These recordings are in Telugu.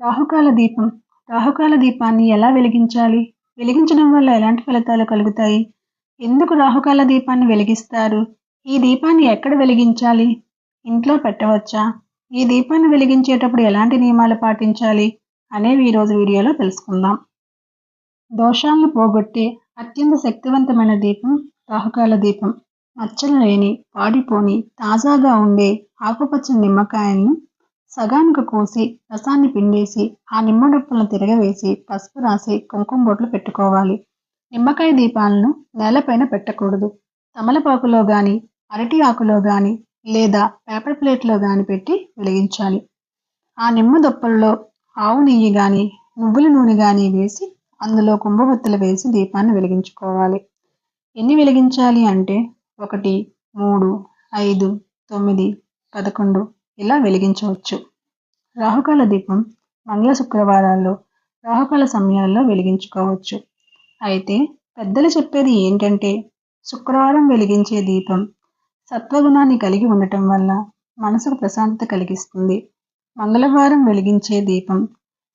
రాహుకాల దీపం. రాహుకాల దీపాన్ని ఎలా వెలిగించాలి? వెలిగించడం వల్ల ఎలాంటి ఫలితాలు కలుగుతాయి? ఎందుకు రాహుకాల దీపాన్ని వెలిగిస్తారు? ఈ దీపాన్ని ఎక్కడ వెలిగించాలి? ఇంట్లో పెట్టవచ్చా? ఈ దీపాన్ని వెలిగించేటప్పుడు ఎలాంటి నియమాలు పాటించాలి? అనేవి ఈరోజు వీడియోలో తెలుసుకుందాం. దోషాలను పోగొట్టే అత్యంత శక్తివంతమైన దీపం రాహుకాల దీపం. మచ్చలు లేని పాడిపోని తాజాగా ఉండే ఆకుపచ్చని నిమ్మకాయలను సగానికి కోసి రసాన్ని పిండేసి ఆ నిమ్మడప్పులను తిరగవేసి పసుపు రాసి కుంకుమ బొట్లు పెట్టుకోవాలి. నిమ్మకాయ దీపాలను నేలపైన పెట్టకూడదు. తమలపాకులో కానీ అరటి ఆకులో కానీ లేదా పేపర్ ప్లేట్లో కానీ పెట్టి వెలిగించాలి. ఆ నిమ్మ దొప్పల్లో ఆవు నెయ్యి కానీ నువ్వుల నూనె కానీ వేసి అందులో కుంభబొత్తులు వేసి దీపాన్ని వెలిగించుకోవాలి. ఎన్ని వెలిగించాలి అంటే ఒకటి మూడు ఐదు తొమ్మిది పదకొండు ఇలా వెలిగించవచ్చు. రాహుకాల దీపం మంగళ శుక్రవారాల్లో రాహుకాల సమయాల్లో వెలిగించుకోవచ్చు. అయితే పెద్దలు చెప్పేది ఏంటంటే శుక్రవారం వెలిగించే దీపం సత్వగుణాన్ని కలిగి ఉండటం వల్ల మనసుకు ప్రశాంతత కలిగిస్తుంది. మంగళవారం వెలిగించే దీపం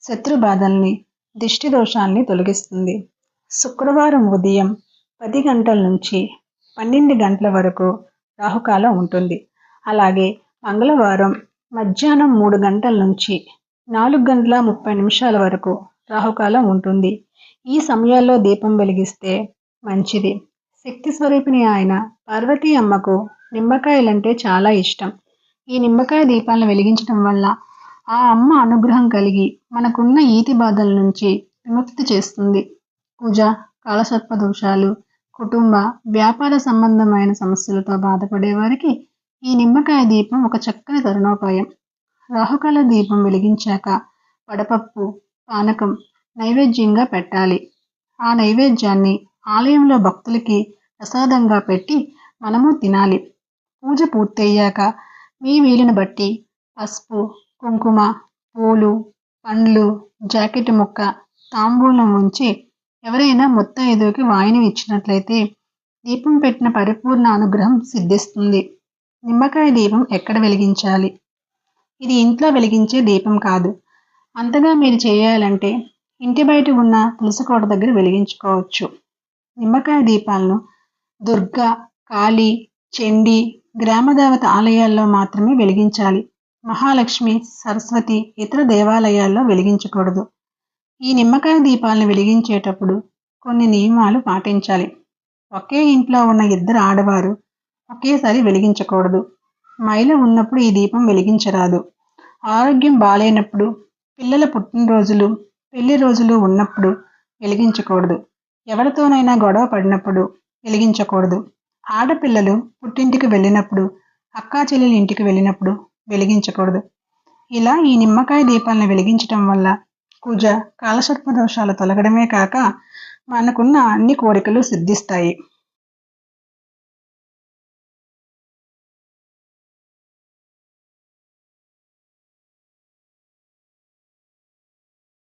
శత్రు బాధల్ని దిష్టి దోషాల్ని తొలగిస్తుంది. శుక్రవారం ఉదయం పది గంటల నుంచి పన్నెండు గంటల వరకు రాహుకాలం ఉంటుంది. అలాగే మంగళవారం మధ్యాహ్నం మూడు గంటల నుంచి నాలుగు గంటల ముప్పై నిమిషాల వరకు రాహుకాలం ఉంటుంది. ఈ సమయాల్లో దీపం వెలిగిస్తే మంచిది. శక్తి స్వరూపిణి ఆయన పార్వతీ అమ్మకు నిమ్మకాయలంటే చాలా ఇష్టం. ఈ నిమ్మకాయ దీపాలను వెలిగించడం వల్ల ఆ అమ్మ అనుగ్రహం కలిగి మనకున్న ఈతి బాధల నుంచి విముక్తి చేస్తుంది. పూజ కాలసర్ప దోషాలు కుటుంబ వ్యాపార సంబంధమైన సమస్యలతో బాధపడే వారికి ఈ నిమ్మకాయ దీపం ఒక చక్కని తరుణోపాయం. రాహుకాల దీపం వెలిగించాక వడపప్పు పానకం నైవేద్యంగా పెట్టాలి. ఆ నైవేద్యాన్ని ఆలయంలో భక్తులకి ప్రసాదంగా పెట్టి మనము తినాలి. పూజ పూర్తయ్యాక మీ వీలుని బట్టి పసుపు కుంకుమ పూలు పండ్లు జాకెట్ ముక్క తాంబూలం ఉంచి ఎవరైనా ముత్తైదువుకి వాయిని ఇచ్చినట్లయితే దీపం పెట్టిన పరిపూర్ణ అనుగ్రహం సిద్ధిస్తుంది. నిమ్మకాయ దీపం ఎక్కడ వెలిగించాలి? ఇది ఇంట్లో వెలిగించే దీపం కాదు. అంతగా మీరు చేయాలంటే ఇంటి బయట ఉన్న తులసికోట దగ్గర వెలిగించుకోవచ్చు. నిమ్మకాయ దీపాలను దుర్గా కాళీ చండీ గ్రామదేవత ఆలయాల్లో మాత్రమే వెలిగించాలి. మహాలక్ష్మి సరస్వతి ఇతర దేవాలయాల్లో వెలిగించకూడదు. ఈ నిమ్మకాయ దీపాలను వెలిగించేటప్పుడు కొన్ని నియమాలు పాటించాలి. ఒకే ఇంట్లో ఉన్న ఇద్దరు ఆడవారు ఒకేసారి వెలిగించకూడదు. మైల ఉన్నప్పుడు ఈ దీపం వెలిగించరాదు. ఆరోగ్యం బాగాలేనప్పుడు పిల్లల పుట్టినరోజులు పెళ్ళి రోజులు ఉన్నప్పుడు వెలిగించకూడదు. ఎవరితోనైనా గొడవ పడినప్పుడు వెలిగించకూడదు. ఆడపిల్లలు పుట్టింటికి వెళ్ళినప్పుడు అక్కా చెల్లెలు ఇంటికి వెళ్ళినప్పుడు వెలిగించకూడదు. ఇలా ఈ నిమ్మకాయ దీపాలను వెలిగించటం వల్ల కుజ కాలసర్ప దోషాలు తొలగడమే కాక మనకున్న అన్ని కోరికలు సిద్ధిస్తాయి.